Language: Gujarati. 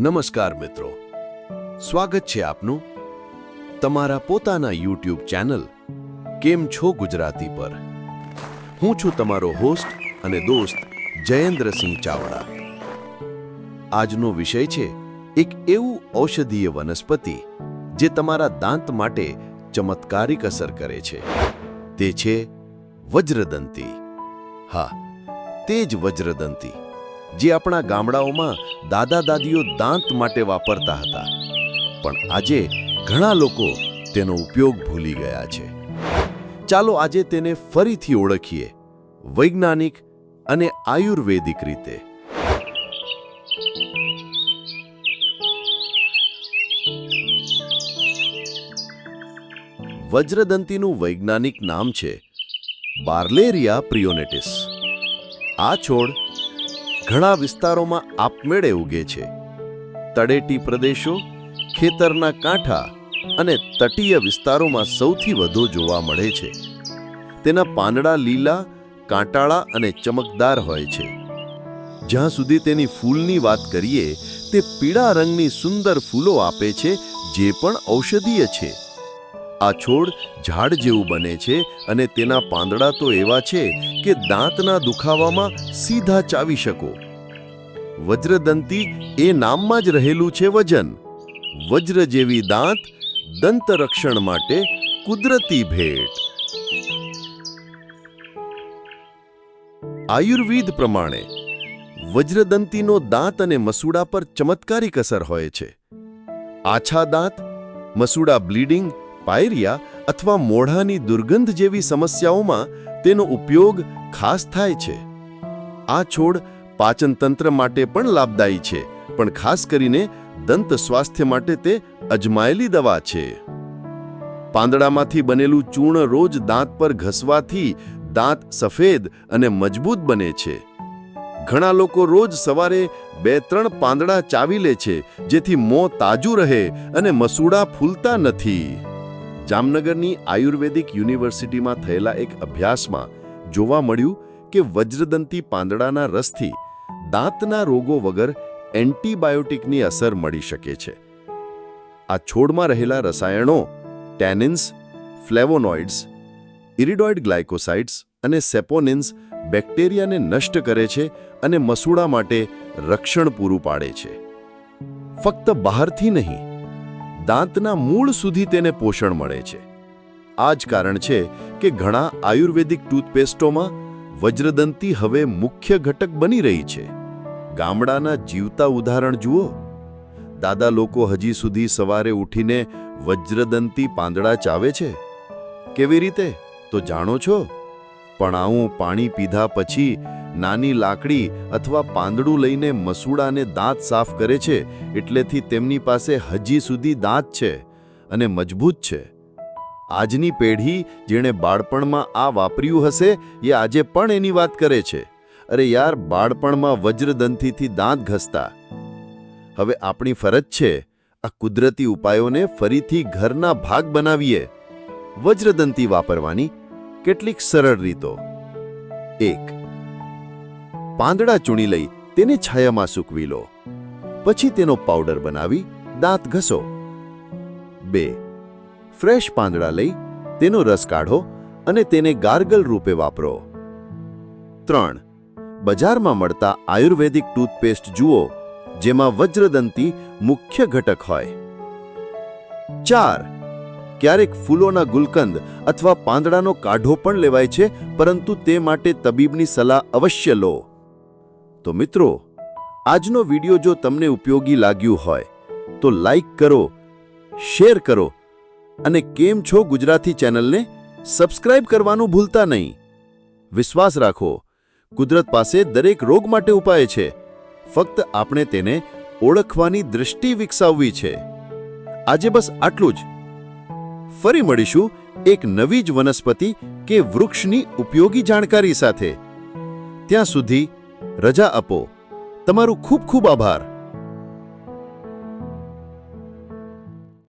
નમસ્કાર મિત્રો. સ્વાગત છે આપનું તમારા પોતાના યુટ્યુબ ચેનલ કેમ છો ગુજરાતી પર. હું છું તમારો હોસ્ટ અને દોસ્ત જયેન્દ્રસિંહ ચાવડા. આજનો વિષય છે એક એવું ઔષધીય વનસ્પતિ જે તમારા દાંત માટે ચમત્કારિક અસર કરે છે. તે છે વજ્રદંતી. હા, તે જ વજ્રદંતી. જે આપણા ગામડાઓમાં દાદા દાદીઓ દાંત માટે વાપરતા હતા. પણ આજે ઘણા લોકો તેનો ઉપયોગ ભૂલી ગયા છે. ચાલો આજે તેને ફરીથી ઓળખીએ, વૈજ્ઞાનિક અને આયુર્વેદિક રીતે. વજ્રદંતીનું વૈજ્ઞાનિક નામ છે બાર્લેરિયા પ્રિયોનેટિસ. આ છોડ ઘણા વિસ્તારોમાં આપમેળે ઉગે છે. તળેટી પ્રદેશો, ખેતરના કાંઠા અને તટીય વિસ્તારોમાં સૌથી વધુ જોવા મળે છે. તેના પાંદડા લીલા, કાંટાળા અને ચમકદાર હોય છે. જ્યાં સુધી તેની ફૂલની વાત કરીએ, તે પીળા રંગની સુંદર ફૂલો આપે છે, જે પણ ઔષધીય છે. આ છોડ ઝાડ જેવું બને છે અને તેના પાંદડા તો એવા છે કે દાંતના દુખાવામાં સીધા ચાવી શકો. વજ્રદંતી એ નામમાં જ રહેલું છે વજન. વજ્ર જેવી દાંત દંત રક્ષણ માટે કુદરતી ભેટ. આયુર્વેદ પ્રમાણે, વજ્રદંતીનો દાંત અને મસૂડા પર ચમત્કારિક અસર હોય છે. આછા દાંત, મસૂડા બ્લીડિંગ, પાયરિયા અથવા મોઢાની દુર્ગંધ જેવી સમસ્યાઓમાં તેનો ઉપયોગ ખાસ થાય છે. આ છોડ પાચન તંત્ર માટે પણ લાભદાયી છે, પણ ખાસ કરીને દંત સ્વાસ્થ્ય માટે તે અજમાયેલી દવા છે. પાંદડામાંથી બનેલું ચૂર્ણ રોજ દાંત પર ઘસવાથી દાંત સફેદ અને મજબૂત બને છે. ઘણા લોકો રોજ સવારે બે ત્રણ પાંદડા ચાવી લે છે, જેથી મોં તાજું રહે અને મસૂડા ફૂલતા નથી. જામનગરની આયુર્વેદિક યુનિવર્સિટીમાં થયેલા એક અભ્યાસમાં જોવા મળ્યું કે વજ્રદંતી પાંદડાના રસથી દાંતના રોગો વગર એન્ટીબાયોટિકની અસર મળી શકે છે. આ છોડમાં રહેલા રસાયણો ટેનિન્સ, ફ્લેવોનોઇડ્સ, ઇરિડોઇડ ગ્લાયકોસાઇડ્સ અને સેપોનિન્સ બેક્ટેરિયાને નષ્ટ કરે છે અને મસૂડા માટે રક્ષણ પૂરું પાડે છે. ફક્ત બહારથી નહીં, દાંતના મૂળ સુધી તેને પોષણ મળે છે. આ જ કારણ છે કે ઘણા આયુર્વેદિક ટૂથપેસ્ટોમાં વજ્રદંતી હવે મુખ્ય ઘટક બની રહી છે. ગામડાના જીવતા ઉદાહરણ જુઓ. દાદા લોકો હજી સુધી સવારે ઉઠીને વજ્રદંતી પાંદડા ચાવે છે. કેવી રીતે? તો જાણો છો? પણ આવું પાણી પીધા પછી નાની લાકડી અથવા પાંદડું લઈને મસૂડાને દાંત સાફ કરે છે, એટલેથી તેમની પાસે હજી સુધી દાંત છે અને મજબૂત છે. આજની પેઢી જેણે બાળપણમાં આ વાપર્યું હશે, એ આજે પણ એની વાત કરે છે. અરે યાર, બાળપણમાં વજ્રદંતીથી દાંત ઘસતા. હવે આપણી ફરજ છે, આ કુદરતી ઉપાયોને ફરીથી ઘરના ભાગ બનાવીએ. વજ્રદંતી વાપરવાની કેટલીક સરળ રીતો. એક, પાંદડા ચૂણી લઈ તેને છાયામાં સૂકવી લો. પછી તેનો પાવડર બનાવી દાંત ઘસો. બે, ફ્રેશ પાંદડા લઈ તેનો રસ કાઢો અને તેને ગાર્ગલ રૂપે વાપરો. ત્રણ બજારમાં મળતા આયુર્વેદિક ટૂથપેસ્ટ જુઓ, જેમાં વજ્રદંતી મુખ્ય ઘટક હોય. ચાર. ક્યારેક ફૂલોના ગુલકંદ અથવા પાંદડાનો કાઢો પણ લેવાય છે, પરંતુ તે માટે તબીબની સલાહ અવશ્ય લો. તો મિત્રો, આજનો વિડિયો જો તમને ઉપયોગી લાગ્યું હોય, તો લાઈક કરો, શેર કરો, અને કેમ છો ગુજરાતી ચેનલને સબસ્ક્રાઇબ કરવાનું ભૂલતા નહીં. વિશ્વાસ રાખો કુદરત પાસે દરેક રોગ માટે ઉપાય છે. ફક્ત આપણે તેને ઓળખવાની દૃષ્ટિ વિકસાવવી છે. આજે બસ આટલું જ. ફરી મળીશું એક નવી જ વનસ્પતિ કે વૃક્ષની ઉપયોગી જાણકારી સાથે. ત્યાં સુધી રજા આપો. તમારું ખૂબ ખૂબ આભાર.